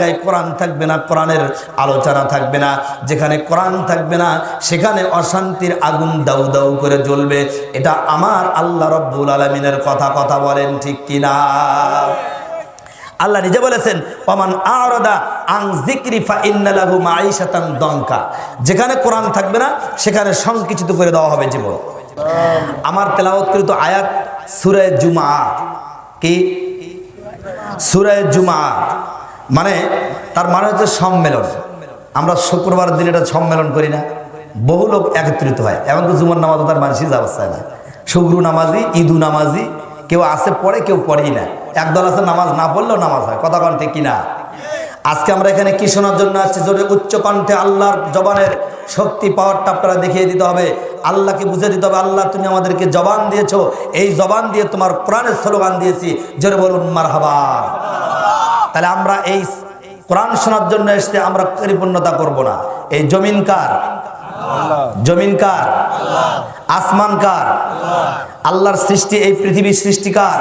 জায়গায় কোরআন থাকবে না, কোরআনের আলোচনা থাকবে না, যেখানে কোরআন থাকবে না, সেখানে অশান্তির আগুন দাউ দাউ করে জ্বলবে। এটা আমার আল্লাহ রব্বুল আলমিনের কথা কথা বলেন ঠিক কিনা? আল্লাহ নিজে বলেছেন, ওমান আরদা আং জিক্রি ফা ইন্নালাহু মাঈশাতান দঙ্কা যেখানে কোরআন থাকবে না, সেখানে সংকুচিত করে দেওয়া হবে জীবন। আমার তেলাওয়াতকৃত আয়াত সূরা জুমা। কি? সূরা জুমা। মানে তার মানে হচ্ছে সম্মেলন। আমরা শুক্রবার দিন এটা সম্মেলন করি না। বহু লোক একত্রিত হয়। এমন তো জুমার নামাজও তার মানুষই যাওয়া চায় না। শুক্রু নামাজি, ঈদু নামাজি, কেউ আসে পড়ে, কেউ পড়েই না। একদল আছে নামাজ না পড়লেও নামাজ হয়। কথা কণ্ঠে কিনা? আজকে আমরা এখানে কি শোনার জন্য আসছি? জোরে উচ্চ কণ্ঠে আল্লাহর জবানের শক্তি পাওয়ারটা আপনারা দেখিয়ে দিতে হবে। আল্লাহকে বুঝে দিতে হবে, আল্লাহ, তুমি আমাদেরকে জবান দিয়েছ। এই জবান দিয়ে তোমার কোরআনের স্লোগান দিয়েছি। জোরে বলুন মার তাহলে আমরা এই কোরআন শোনার জন্য এসে আমরা পরিপূর্ণতা করব না। এই জমিন কার? জমিন কার? আসমান কার? আল্লাহর সৃষ্টি, এই পৃথিবীর সৃষ্টি কার?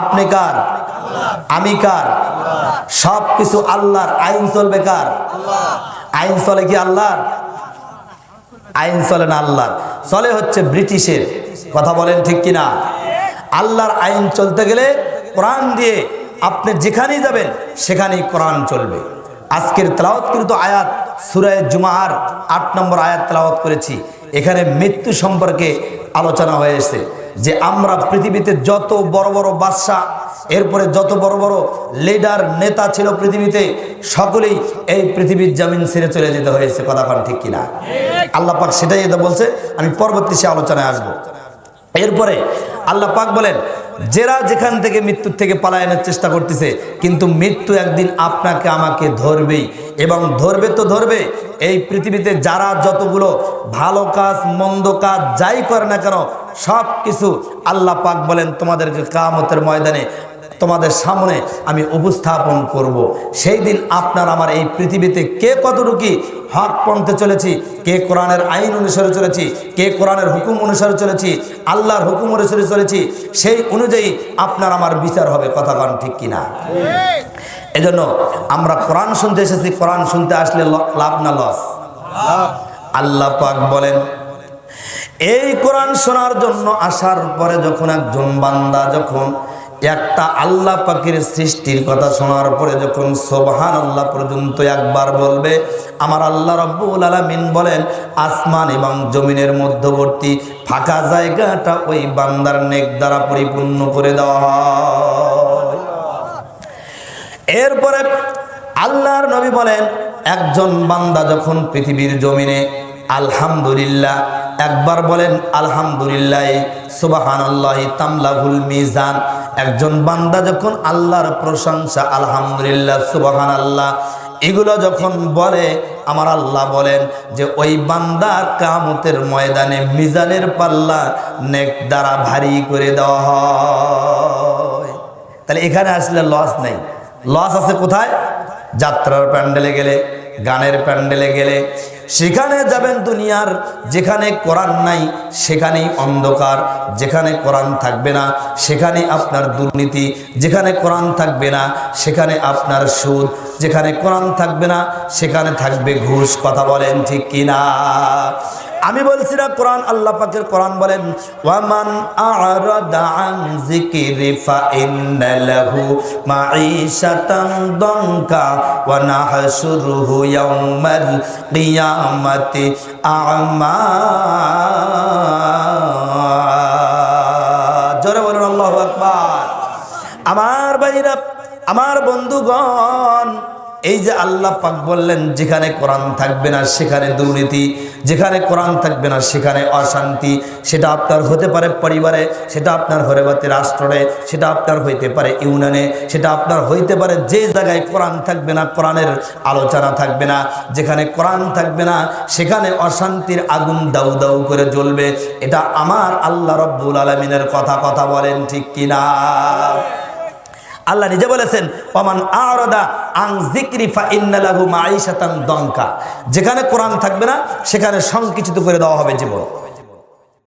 আপনি কার? আমি কার? সব কিছু আল্লাহর। আইন চলবে কার? আইন চলে কি আল্লাহর? আইন চলে না আল্লাহর। চলে হচ্ছে ব্রিটিশের। কথা বলেন ঠিক কিনা? আল্লাহর আইন চলতে গেলে কোরআন দিয়ে আপনি যেখানেই যাবেন, সেখানেই কোরআন চলবে। আজকের তেলাওয়াতকৃত আয়াত সুরায় জুমার আট নম্বর আয়াত তেলাওয়াত করেছি। এখানে মৃত্যু সম্পর্কে আলোচনা হয়েছে যে আমরা পৃথিবীতে যত বড় বড় বাদশাহ, এরপরে যত বড় বড় লিডার নেতা ছিল পৃথিবীতে, সকলেই এই পৃথিবীর জামিন ছেড়ে চলে যেতে হয়েছে। কথা পান ঠিক কিনা? আল্লাহ পাক সেটাই এটা বলছে। আমি পরবর্তী সে আলোচনায় আসব। এরপরে আল্লাহ পাক বলেন যারা যেখান থেকে মৃত্যুর থেকে পালায়নের চেষ্টা করতেছে, কিন্তু মৃত্যু একদিন আপনাকে, আমাকে ধরবেই। এবং ধরবে তো ধরবে। এই পৃথিবীতে যারা যতগুলো ভালো কাজ, মন্দ কাজ যাই করে না কেন সব কিছু আল্লাহ পাক বলেন তোমাদেরকে কামতের ময়দানে তোমাদের সামনে আমি উপস্থাপন করব। সেই দিন আপনার আমার এই পৃথিবীতে কে কতটুকি হক পন্থে চলেছি, কে কোরআনের আইন অনুসারে চলেছি, কে কোরআনের হুকুম অনুসারে চলেছি, আল্লাহর হুকুম অনুসারে চলেছি, সেই অনুযায়ী আপনার আমার বিচার হবে, কথা কান ঠিক কিনা এজন্য আমরা কোরআন শুনতে এসেছি, কোরআন শুনতে আসলে লাভ না লস আল্লাহ পাক বলেন, এই কোরআন শোনার জন্য আসার পরে যখন একজন বান্দা যখন একটা আল্লাহ পাকের সৃষ্টির কথা শোনার পরে যখন সোবহান আল্লাহ পর্যন্ত একবার বলবে, আমার আল্লাহ রব্বুল আলামিন বলেন, আসমান এবং জমিনের মধ্যবর্তী ফাঁকা জায়গাটা ওই বান্দার নেক দ্বারা পরিপূর্ণ করে দেওয়া এরপরে আল্লাহর নবী বলেন, একজন বান্দা যখন পৃথিবীর জমিনে আলহামদুলিল্লাহ। একবার বলেন, আলহামদুলিল্লাহ সুবাহান আল্লাহ তামলাহুল মিজান। একজন বান্দা যখন আল্লাহর প্রশংসা, আলহামদুলিল্লাহ সুবাহান আল্লাহ এগুলো যখন বলে, আমার আল্লাহ বলেন যে, ওই বান্দার কামতের ময়দানে মিজানের পাল্লা নেক দ্বারা ভারী করে দেওয়া তাহলে এখানে আসলে লস নেই। লস আছে কোথায়? যাত্রার প্যান্ডেলে গেলে, গানের প্যান্ডেলে গেলে। সেখানে যাবেন দুনিয়ার, যেখানে কোরআন নাই, সেখানেই অন্ধকার। যেখানে কোরআন থাকবে না, সেখানে আপনার দুর্নীতি। যেখানে কোরআন থাকবে না, সেখানে আপনার সুদ। যেখানে কোরআন থাকবে না, সেখানে থাকবে ঘুষ। কথা বলেন ঠিক কিনা? আমি বলছি না কোরআন আল্লাহ পাকের কোরআন বলেন, ওয়ামান আ'রাদা আন যিকরি ফা ইন্না লাহু মাঈশাতান দনকা ওয়া নাহশুরুহু ইয়াউমাল কিয়ামাতি আ'মা জোরে বলুন আল্লাহ আকবার। আমার ভাইরা আমার বন্ধুগণ এই যে আল্লাহ পাক বললেন, যেখানে কোরআন থাকবে না সেখানে দুর্নীতি, যেখানে কোরআন থাকবে না সেখানে অশান্তি, সেটা আপনার হতে পারে পরিবারে, সেটা আপনার পারে রাষ্ট্রে সেটা আপনার হইতে পারে ইউনিয়নে, সেটা আপনার হইতে পারে যে জায়গায় কোরআন থাকবে না, কোরআনের আলোচনা থাকবে না, যেখানে কোরআন থাকবে না, সেখানে অশান্তির আগুন দাউ দাউ করে জ্বলবে। এটা আমার আল্লাহ রব্বুল আলমিনের কথা কথা বলেন ঠিক কিনা? আল্লাহ নিজে বলেছেন অমান আরদা যেখানে কোরআন থাকবে না সেখানে সংকুচিত করে দেওয়া হবে জীবন।